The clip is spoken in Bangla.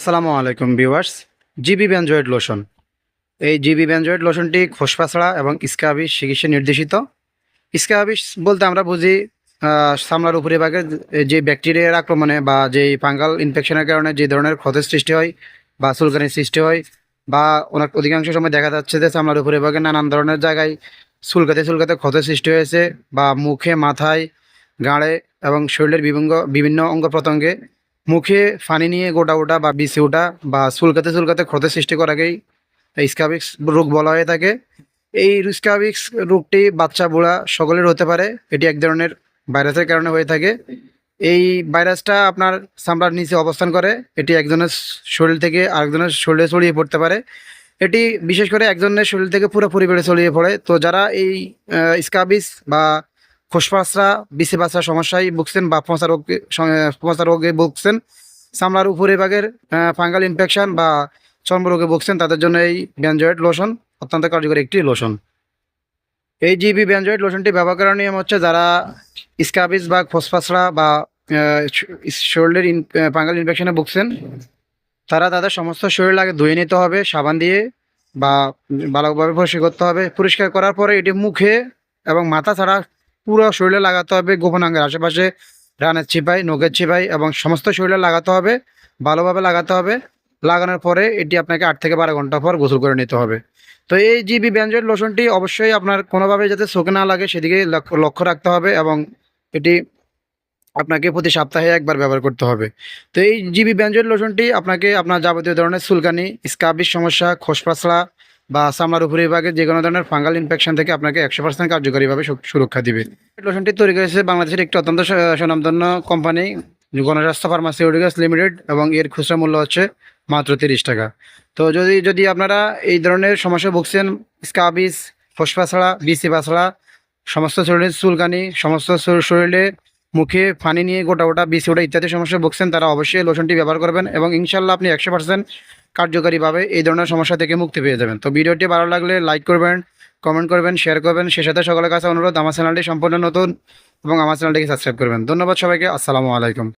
আসসালামু আলাইকুম ভিউয়ার্স, জিবি ব্যানজয়েড লোশন। এই জিবি ব্যানজয়েড লোশনটি খোসপাছড়া এবং স্কাবিস চিকিৎসা নির্দেশিত। স্কাবিস বলতে আমরা বুঝি সামলার চামড়ার উপরে ভাগে যে ব্যাকটেরিয়ার আক্রমণে বা যে ফাঙ্গাল ইনফেকশনের কারণে যে ধরনের ক্ষতের সৃষ্টি হয় বা চুলকানির সৃষ্টি হয় বা অনেক অধিকাংশ সময় দেখা যাচ্ছে যে চামড়ার উপরে ভাগে নানান ধরনের জায়গায় চুলকাতে চুলকাতে ক্ষতের সৃষ্টি হয়েছে বা মুখে, মাথায়, গাঁড়ে এবং শরীরের বিভিন্ন বিভিন্ন অঙ্গ প্রত্যঙ্গে মুখে ফানি নিয়ে গোটা গোটা বা বিছে ওঠা বা চুলকাতে চুলকাতে ক্ষতের সৃষ্টি করাকেই স্কাবিক্স রোগ বলা হয়ে থাকে। এই স্কাবিক্স রোগটি বাচ্চা, বুড়া সকলের হতে পারে। এটি এক ধরনের ভাইরাসের কারণে হয়ে থাকে। এই ভাইরাসটা আপনার চামড়ার নিচে অবস্থান করে। এটি একজনের শরীর থেকে আরেকজনের শরীরে ছড়িয়ে পড়তে পারে। এটি বিশেষ করে একজনের শরীর থেকে পুরো পরিবারে ছড়িয়ে পড়ে। তো যারা এই স্কাবিস বা খোসপাসরা বিসি বাসা সমস্যায় ভুগছেন বা ফোঁসা রোগ ফোঁসা রোগে ভুগছেন। চামড়ার উপরে ভাগের ফাঙ্গাল ইনফেকশন বা চর্মরোগে ভুগছেন, তাদের জন্য এই ব্যানজয়েড লোশন অত্যন্ত কার্যকরী একটি লোশন। এই জিবি ব্যানজয়েড লোশনটি ব্যবহার করার নিয়ম হচ্ছে যারা স্কাবিস বা খোসপাসড়া বা শরীরের ফাঙ্গাল ইনফেকশনে ভুগছেন, তারা তাদের সমস্ত শরীর আগে ধুয়ে নিতে হবে, সাবান দিয়ে বা ভালোভাবে পরিষ্কার করতে হবে। পরিষ্কার করার পরে এটি মুখে এবং মাথা ছাড়া পুরো শরীরে লাগাতে হবে গোপনাঙ্গের আশেপাশে, রানের চিপাই নখের চিপাই এবং সমস্ত শরীরে লাগাতে হবে, ভালোভাবে লাগাতে হবে। লাগানোর পরে এটি আপনাকে আট থেকে বারো ঘণ্টা পর গোসল করে নিতে হবে। তো এই জিবি ব্যঞ্জন লোশনটি অবশ্যই আপনার কোনোভাবে যাতে চোখে না লাগে সেদিকে লক্ষ্য রাখতে হবে এবং এটি আপনাকে প্রতি সপ্তাহে একবার ব্যবহার করতে হবে। তো এই জিবি ব্যঞ্জন লোশনটি আপনাকে আপনার যাবতীয় ধরনের চুলকানি স্কাবিস সমস্যা খোসপাসড়া বা চামড়ার উপরে বিভাগে যে কোনো ধরনের ফাঙ্গাল ইনফেকশন থেকে আপনাকে একশো পার্সেন্ট কার্যকরীভাবে সুরক্ষা দিবে। লোশনটি তৈরি করেছে বাংলাদেশের একটি অত্যন্ত স্বনামধন্য কোম্পানি গণস্বাস্থ্য ফার্মাসিউটিক্যালস লিমিটেড এবং এর খুচরা মূল্য হচ্ছে মাত্র তিরিশ টাকা। তো যদি যদি আপনারা এই ধরনের সমস্যা ভুগছেন স্কাবিস ফসফাছড়া বিসি পাছড়া সমস্ত শরীরের চুলকানি, সমস্ত শরীরে মুখে ফানি নিয়ে গোটা গোটা বিষ ওটা ইত্যাদি সমস্যা ভুগছেন, তারা অবশ্যই লোশনটি ব্যবহার করবেন এবং ইনশাল্লাহ আপনি একশো পার্সেন্ট কার্যকারীভাবে এই ধরনের সমস্যা থেকে মুক্তি পেয়ে যাবেন। তো ভিডিওটি ভালো লাগলে লাইক করবেন কমেন্ট করবেন শেয়ার করবেন। সে সাথে সকলের কাছে অনুরোধ, আমার চ্যানেলটি সম্পূর্ণ নতুন এবং আমার চ্যানেলটিকে সাবস্ক্রাইব করবেন। ধন্যবাদ সবাইকে, আসসালামু আলাইকুম।